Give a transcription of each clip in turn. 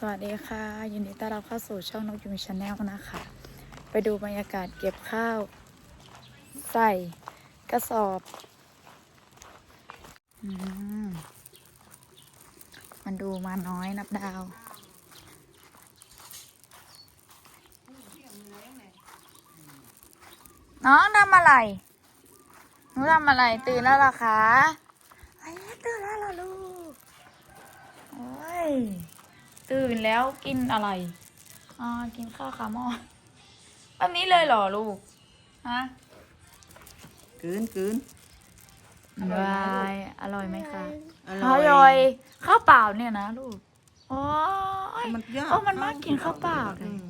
สวัสดีค่ะ ยินดีต้อนรับเข้าสู่ช่องนกยุงชาแนลนะคะ ไปดูบรรยากาศเก็บข้าว ใส่กระสอบอมมันดูมาน้อยนับดาว น้องทำอะไรหนูทำอะไรตื่นแล้วเหรอคะไอ้ตื่นแล้วเหรอลูก โอ้ย ตื่นแล้วกินอะไร อ่า กินข้าวขาหม้อแบบนี้เลยเหรอลูก ฮะกืนกืนวายอร่อยไหมคะออร่อย ข้าวเปล่าเนี่ยนะลูกโอ้ยมันยากโอ้มันมากกินข้าวเปล่าเลยอืม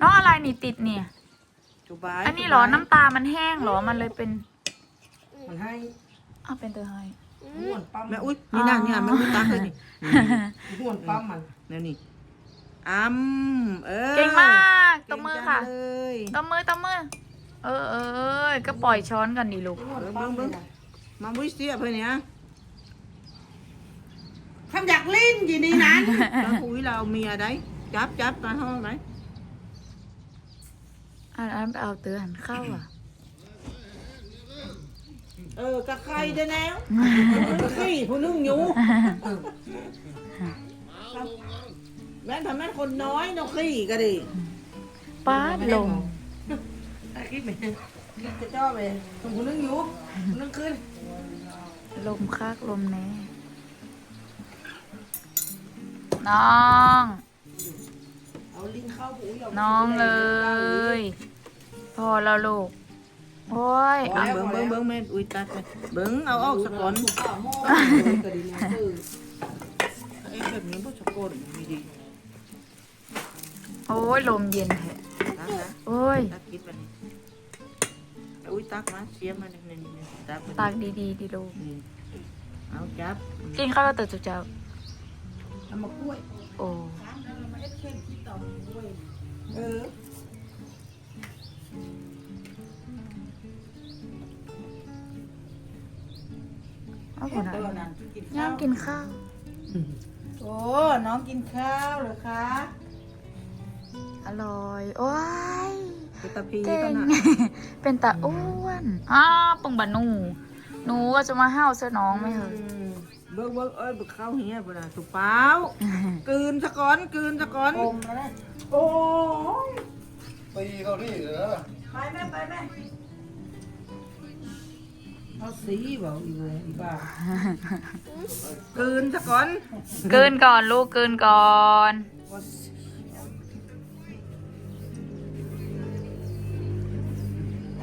น้องอะไรนี่ติดเนี่ยจุบายอันนี้เหรอ น้ำตามันแห้งเหรอ มันเลยเป็น มันให้อ้าวเป็นตัวไห้ ห่วนปั๊มแม่อุ้ยนี่นะเนี่ยมันไม่ตักเลยนี่ห่วนปั๊มมันแล้วนี่อ้ำเออเก่งมากตบมือค่ะเก่งจังเลยตบมือตบมือเออเออเออก็ปล่อยช้อนกันดิลูกห่วนปั๊มเบิ่งเลยนะมาบุ้ยเสียเพื่อนเนี่ยทำอยากลิ้นอยู่ในนั้นตาคุยเรามีอะไรจับจับตาห้องไหนอันนั้นไปเอาเตือนเข้าอะ เออกะไข่ได้แล้วขี้ผู้นึ่งอยู่แม่นทำแม่นคนน้อยนกขี้ก็ดีป้าดลงไอ้ขี้เหม็นขี้จะจ้อไปผู้นึ่งอยู่ผู้นึ่งขึ้นลมคักลมแน่น้อง เอาลิ้นเข้าหูอย่าน้องเอ้ยพอแล้วลูก โอ้ยเบิ้งเบิ้งเบิ้งแม่นอุ้ยตัดไปเบิ้งเอาออกสะก่อนข้าวหม้อก็ดีนะคือไอ้แบบนี้พวกสะกอนมีดีโอ้ยลมเย็นแท้ตักนะโอ้ยตักกินไปนี่อุ้ยตักมาเสียมาหนึ่งหนึ่งหนึ่งตักไปตากดีๆดีลูกนี่เอาจับกินข้าวแล้วตื่นจุกเจ้าเอามากล้วยโอ้เออ เอาคนตัวนั้นนั้นกินย่าข้างวกินข้าว โอ้น้องกินข้าวเหรอคะอร่อย โอ้ยเป็นตะพีเก่ก็งนะเป็นตาอ้วนอ้าวปึงบะหนู หนูก็จะมาห้าวเสื้อน้องไหมเหรอเบิ้งเบิ้งเอ้ยเบิ้งข้าวเฮียบ่ได้ถูกเปล่ากลืนสะก่อนกลืนสะก่อนอมแล้วนะโอ้ยตีเขานี่เหรอไปแม่ไปแม่ เอาสีบอกอีเว้ยอีบ้ากลืนสะก่อนเกินก่อนลูกเกินก่อนว่า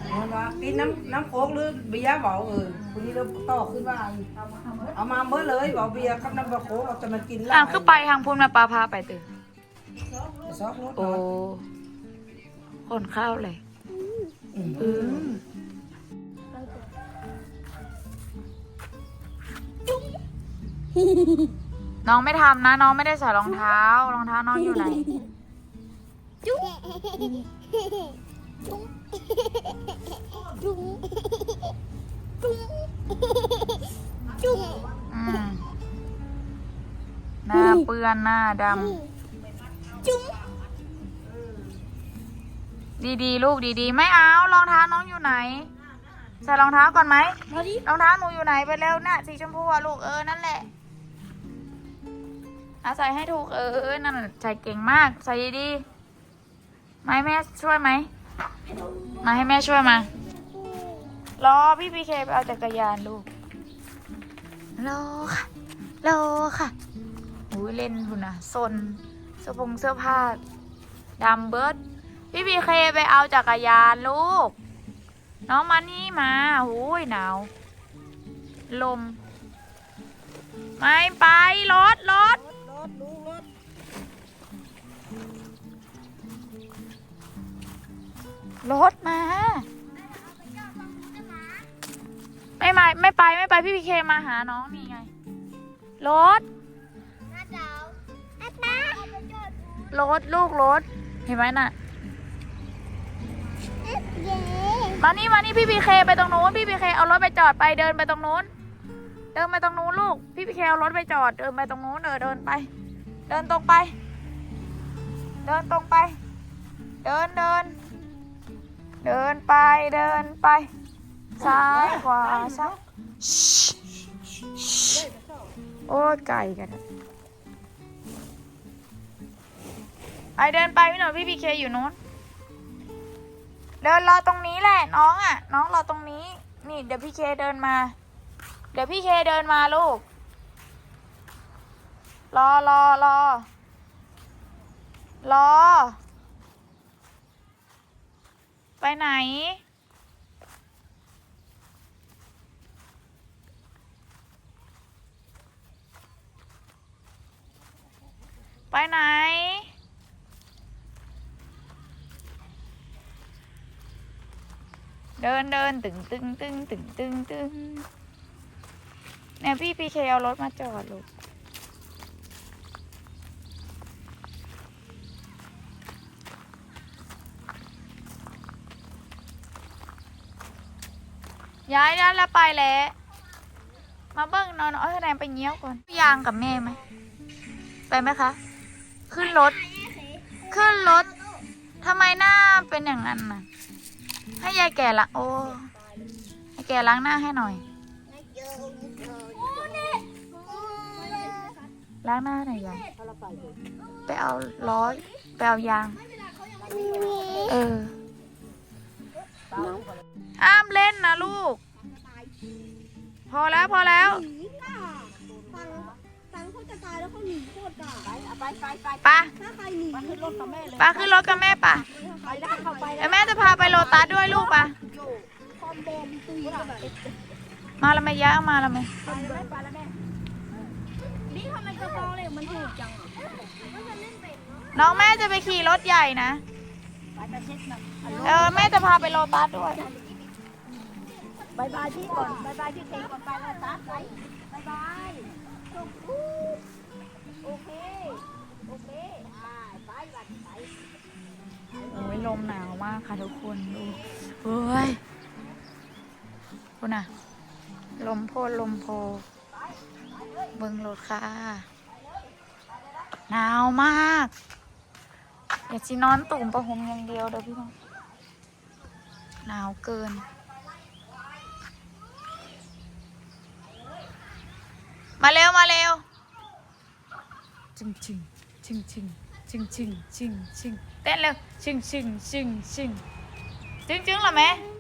เอามากินน้ำน้ำโค้กหรือเบียร์บอกเออวันนี้เราต่อขึ้นว่าเอามาเมื่อเลยบอกเบียร์กับน้ำโค้กเราจะมากินอะคือไปทางพุ่นมาปลาพาไปตื่นซอกรถโอ้คนข้าวเลยอืม น้องไม่ทำนะ น้องไม่ได้ใส่รองเท้า รองเท้าน้องอยู่ไหนอืมหน้าเปื้อนหน้าดำดีๆ ลูกดีๆ ไม่เอารองเท้าน้องอยู่ไหน ใส่รองเท้าก่อนไหมรองเท้าหนูอยู่ไหนไปเร็วน่ะสีชมพูอะลูกเออนั่นแหละ อาใส่ให้ถูกเออเออนั่นน่ะใส่เก่งมาก ใส่ดีๆมาให้แม่ช่วยไหม มาให้แม่ช่วยมา รอพี่พีเคไปเอาจักรยานลูก รอค่ะ รอค่ะอุ้ยเล่นคุณนะซนเสื้อผงเสื้อผ้าดำเบิร์ดพี่พีเคไปเอาจักรยานลูก น้องมานี่มาโอ้ยหนาว ลม ไม่ไปรถ รถมา ไม่มาไม่ไปไม่ไปพี่พีเคมาหาน้องนี่ไง รถ รถลูกรถ เห็นไหมน่ะ มานี่มานี่พี่พีเคไปตรงนู้นพี่พีเคเอารถไปจอดไปเดินไปตรงนู้น เดินไปตรงนู้นลูก พี่พีเคเอารถไปจอดเดินไปตรงนู้นเออเดินไปเเดินตรงไป เดินตรงไป เดินเดิน เดินไปเดินไป ซ้ายขวาซ้ายโอ้ไก่กันไอเดินไปพี่หน่อยพี่พีเคอยู่นู้น เดินรอตรงนี้แหละน้องอะ น้องรอตรงนี้ นี่เดี๋ยวพี่เคเดินมา เดี๋ยวพี่เคเดินมาลูก รอรอรอรอ ไปไหน ไปไหน เดินเดินตึงตึงตึงตึงตึงตึงเนี่ยพี่พีเคเอารถมาจอดลูก ย้ายแล้วแล้วไปแล้ว มาเบิ้งนอนเอาแสดงไปเงี้ยวก่อนยางกับแม่ไหม ไปไหมคะ ขึ้นรถ ขึ้นรถทำไมหน้าเป็นอย่างนั้นน่ะ ให้ยายแก่ละ โอ้ให้แก่ล้างหน้าให้หน่อย ล้างหน้าหน่อยยายไปเอาล้อไปเอายาง เออ ห้ามเล่นนะลูก พอแล้วพอแล้ว หนีก่ะฟังฟังเขาจะตายแล้วเขาหนีโคตรก่ะไปไปไปปะถ้าใครหนีขึ้นรถกับแม่เลยปะขึ้นรถกับแม่ปะไปได้เข้าไปแล้วแม่จะพาไปโลตัสด้วยลูกปะคอมโบมตีแบบ มาแล้วไหมย่างมาแล้วไหมนี่ทำไมกระบองเหล็กมันถูกจังอะน้องแม่จะไปขี่รถใหญ่นะเออแม่จะพาไปโลตัสด้วย บายบายพี่ก่อนบายบายพี่เคก่อนไปแล้วตัดไปบายบายโอเค โอเคไปไปไปโอ้ยลมหนาวมากค่ะทุกคนดูเฮ้ยคุณน่ะลมโพดลมโพ เบิ่งรถค่ะ หนาวมากอย่าชินอนตุ่มประหมอย่างเดียวเด้อพี่น้องหนาวเกิน มาเร็วมาเร็วจึงจึงจึงจึงจึงจึงจึงจึงเต้นเร็วจึงจึงจึงจึงจึงจึงเหรอแม่